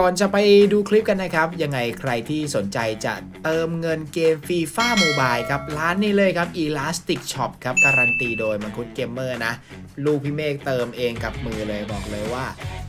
ก่อนจะไปดูคลิปกันนะครับ ยังไงใครที่สนใจจะเติมเงินเกมฟีฟ่าโมบายครับ ร้านนี้เลยครับ Elastic Shop ครับ การันตีโดยมังคุดเกมเมอร์นะ ลูกพี่เมฆเติมเองกับมือเลยบอกเลยว่า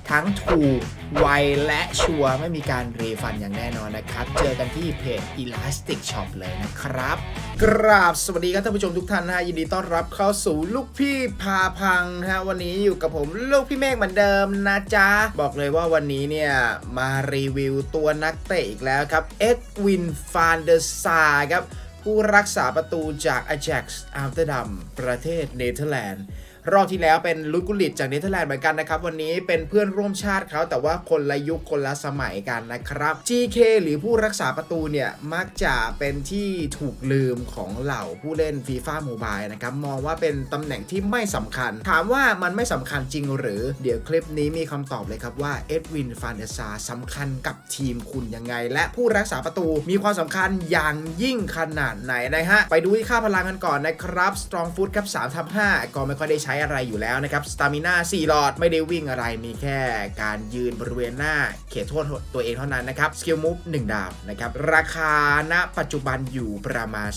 ทั้งถูกไวและชัวร์ไม่มีการรีฟันอย่างแน่นอนนะครับ เจอกันที่เพจ Elastic Shop เลยนะครับ กราบสวัสดีครับท่านผู้ชมทุกท่านนะฮะยินดีต้อนรับเข้าสู่ลูกพี่พาพังนะฮะวันนี้อยู่กับผมลูกพี่เมฆเหมือนเดิมนะจ๊ะ บอกเลยว่าวันนี้เนี่ย มารีวิวตัวนักเตะอีกแล้วครับ เอ็ดวินฟานเดอร์ซาร์ครับผู้รักษาประตูจาก Ajax อัมสเตอร์ดัมประเทศเนเธอร์แลนด์ รอบที่แล้วเป็นลุยกุลิตจากเนเธอร์แลนด์เหมือนกันนะครับ วันนี้เป็นเพื่อนร่วมชาติเขาแต่ว่าคนละยุคคนละสมัยกันนะครับ GK หรือผู้รักษาประตูเนี่ย มักจะเป็นที่ถูกลืมของเหล่าผู้เล่น FIFA Mobile นะครับ มองว่าเป็นตำแหน่งที่ไม่สำคัญ ถามว่ามันไม่สำคัญจริงหรือ เดี๋ยวคลิปนี้มีคำตอบเลยครับว่าเอ็ดวินฟานเดซาสำคัญกับทีมคุณยังไง และผู้รักษาประตูมีความสำคัญอย่างยิ่งขนาดไหนนะฮะไปดูที่ค่าพลังกันก่อนนะครับ Strong Foot ครับ3ทับ5ก็ไม่ค่อยได้ใช้อะไรอยู่แล้วนะครับ Stamina 4หลอดไม่ได้วิ่งอะไรมีแค่การยืนบริเวณหน้าเขตโทษตัวเองเท่านั้นนะครับ Skill Move 1ดาวนะครับราคาณปัจจุบันอยู่ประมาณ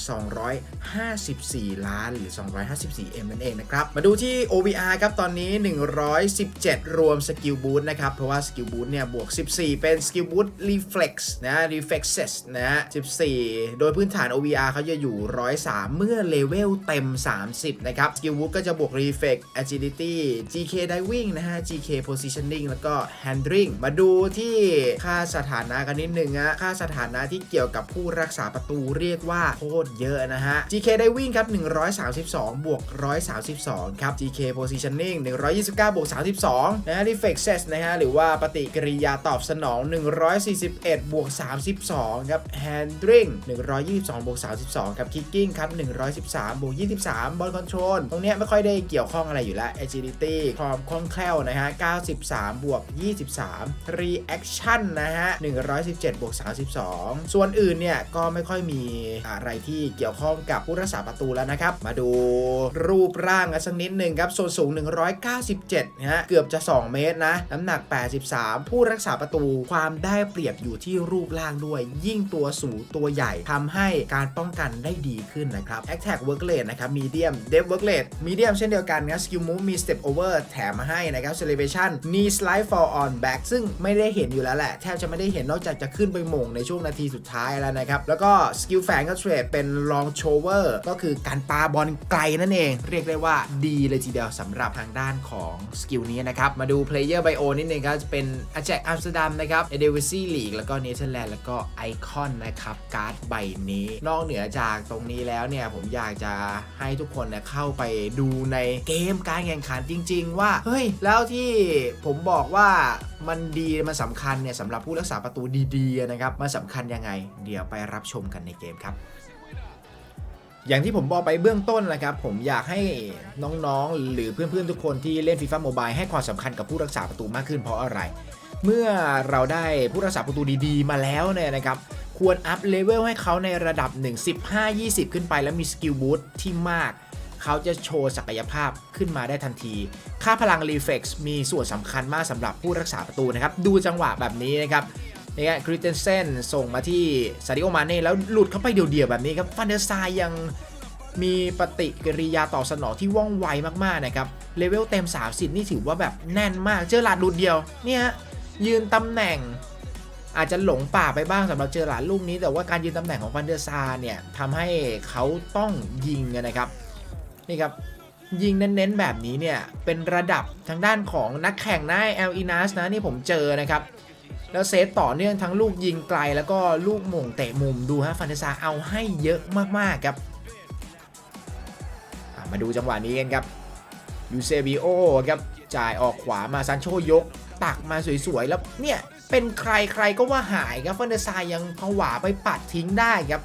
254 ล้านหรือ 254 M นั่นเองนะครับมาดูที่ OVR ครับตอนนี้ 117 รวมสกิลบูทนะครับเพราะว่าสกิลบูทเนี่ยบวก 14 เป็นสกิลบูท Reflex นะ Reflexes นะ 14 โดยพื้นฐาน OVR เขาจะอยู่ 103 เมื่อเลเวลเต็ม 30 นะครับสกิลบูทก็จะบวกรีเฟ Reflex Agility GK Diving นะฮะ GK Positioning แล้วก็ Handling มาดูที่ค่าสถานะกันนิดนึงอะค่าสถานะที่เกี่ยวกับผู้รักษาประตูเรียกว่าโคตรเยอะนะฮะ GK Diving ครับ 132 บวก 132 ครับ GK Positioning 129 บวก 32 นะฮะ Reflexes นะฮะ หรือว่าปฏิกิริยาตอบสนอง 141 บวก 32 ครับ Handling 122 บวก 32 ครับ Kicking ครับ 113 บวก 23 Ball Control ตรงเนี้ยไม่ค่อยได้เกี่ยวข้องอะไรอยู่แล้ว Agility ความคล่องแคล่วนะฮะ 93 บวก 23 Reaction นะฮะ 117 บวก 32 ส่วนอื่นเนี่ยก็ไม่ค่อยมีอะไรที่เกี่ยวข้องกับผู้รักษาประตูแล้วนะครับ มาดูรูปร่างกันสักนิดหนึ่งครับ ส่วนสูง 197นะฮะ เกือบจะ 2 เมตรนะ น้ำหนัก 83 ผู้รักษาประตูความได้เปรียบอยู่ที่รูปร่างด้วย ยิ่งตัวสูงตัวใหญ่ทำให้การป้องกันได้ดีขึ้นนะครับ Attack Work Rate นะครับ Medium Depth Work Rate Medium เช่นเดียวกันนะ Skill Move มี Step Over แถมมาให้นะครับ Celebration Knee Slide Fall on Back ซึ่งไม่ได้เห็นอยู่แล้วแหละ แทบจะไม่ได้เห็นนอกจากจะขึ้นไปหม่งในช่วงนาทีสุดท้ายแล้วนะครับ แล้วก็ Skill แฝงก็เทรดเป็น Long Shower ก็คือการปาบอลไกลนั่นเอง เรียกได้ว่าดีเลยทีเดียวสำหรับทางด้านของสกิลนี้นะครับ มาดู Player Bio นิดนึงครับจะเป็น a j a x Amsterdam นะครับ e d e v i s y League แล้วก็ Netherlands แล้วก็ Icon นะครับการ์ดใบนี้ นอกเหนือจากตรงนี้แล้วเนี่ยผมอยากจะให้ทุกคนเนี่ยเข้าไปดูในเกมการแข่งขันจริง ๆ ว่าเฮ้ยแล้วที่ผมบอกว่ามันดีมันสำคัญเนี่ยสำหรับผู้รักษาประตูดีๆนะครับมันสำคัญยังไง เดี๋ยวไปรับชมกันในเกมครับอย่างที่ผมบอกไปเบื้องต้นนะครับ ผมอยากให้น้องๆ หรือเพื่อนๆ ทุกคนที่เล่น FIFA Mobile ให้ความสำคัญกับผู้รักษาประตูมากขึ้นเพราะอะไร เมื่อเราได้ผู้รักษาประตูดีๆ มาแล้วเนี่ยนะครับ ควรอัพเลเวลให้เขาในระดับ 1 15 20 ขึ้นไปแล้วมีสกิลบูทที่มาก เขาจะโชว์ศักยภาพขึ้นมาได้ทันที ค่าพลังรีเฟกซ์มีส่วนสำคัญมากสำหรับผู้รักษาประตูนะครับ ดูจังหวะแบบนี้นะครับนี่ครับคริสเตนเซนส่งมาที่ซาดิโอมาเน่แล้วหลุดเข้าไปเดี่ยวๆแบบนี้ครับฟันเดอร์ซายยังมีปฏิกิริยาตอบสนองที่ว่องไวมากๆนะครับเลเวลเต็ม 30 นี่ถือว่าแบบแน่นมากเจอหลาดหลุดเดียวเนี่ยยืนตำแหน่ง อาจจะหลงป่าไปบ้างสำหรับเจอหลาดลูกนี้ แต่ว่าการยืนตำแหน่งของฟันเดอร์ซาเนี่ยทำให้เขาต้องยิงนะครับ นี่ครับยิงเน้นๆแบบนี้เนี่ยเป็นระดับทางด้านของนักแข่งนะเอลอินัสนะนี่ผมเจอนะครับ แล้วเซฟต่อเนื่องทั้งลูกยิงไกลแล้วก็ลูกหม่งเตะมุมดูฮะฟันเดซาเอาให้เยอะมากๆครับมาดูจังหวะนี้กันครับยูเซบิโอครับจ่ายออกขวามาซันโชยก ตักมาสวยๆ แล้วเนี่ย เป็นใครใครก็ว่าหายครับฟันเดซายังผวาไปปัดทิ้งได้ครับ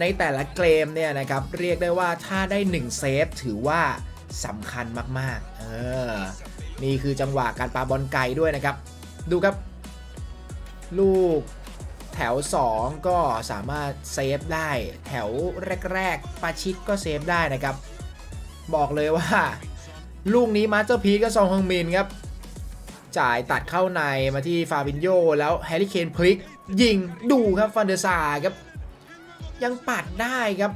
ในแต่ละเกมเนี่ยนะครับเรียกได้ว่าถ้าได้ 1 เซฟถือว่าสำคัญมากๆ เออ นี่คือจังหวะการปาบอลไกลด้วยนะครับ ดูครับ ลูกแถว 2 ก็สามารถเซฟได้ แถวแรกๆปาชิดก็เซฟได้นะครับ บอกเลยว่า ลูกนี้มาสเตอร์พีก็ซองฮึงมินครับ จ่ายตัดเข้าในมาที่ฟาบินโยแล้วแฮร์รี่เคนพลิก ยิงดูครับฟันเดอร์ซาครับ ยังปัดได้ครับ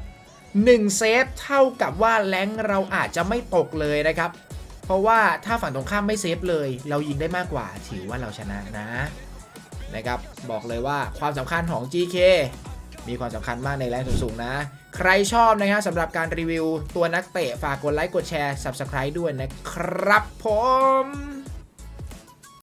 1เซฟเท่ากับว่าแรงเราอาจจะไม่ตกเลยนะครับ เพราะว่าถ้าฝั่งตรงข้ามไม่เซฟเลย เรายิงได้มากกว่า ถือว่าเราชนะนะนะครับบอกเลยว่าความสำคัญของ GK มีความสำคัญมากในแรงสูงๆนะ ใครชอบนะครับสำหรับการรีวิวตัวนักเตะฝากกดไลค์กดแชร์ Subscribe ด้วยนะครับผม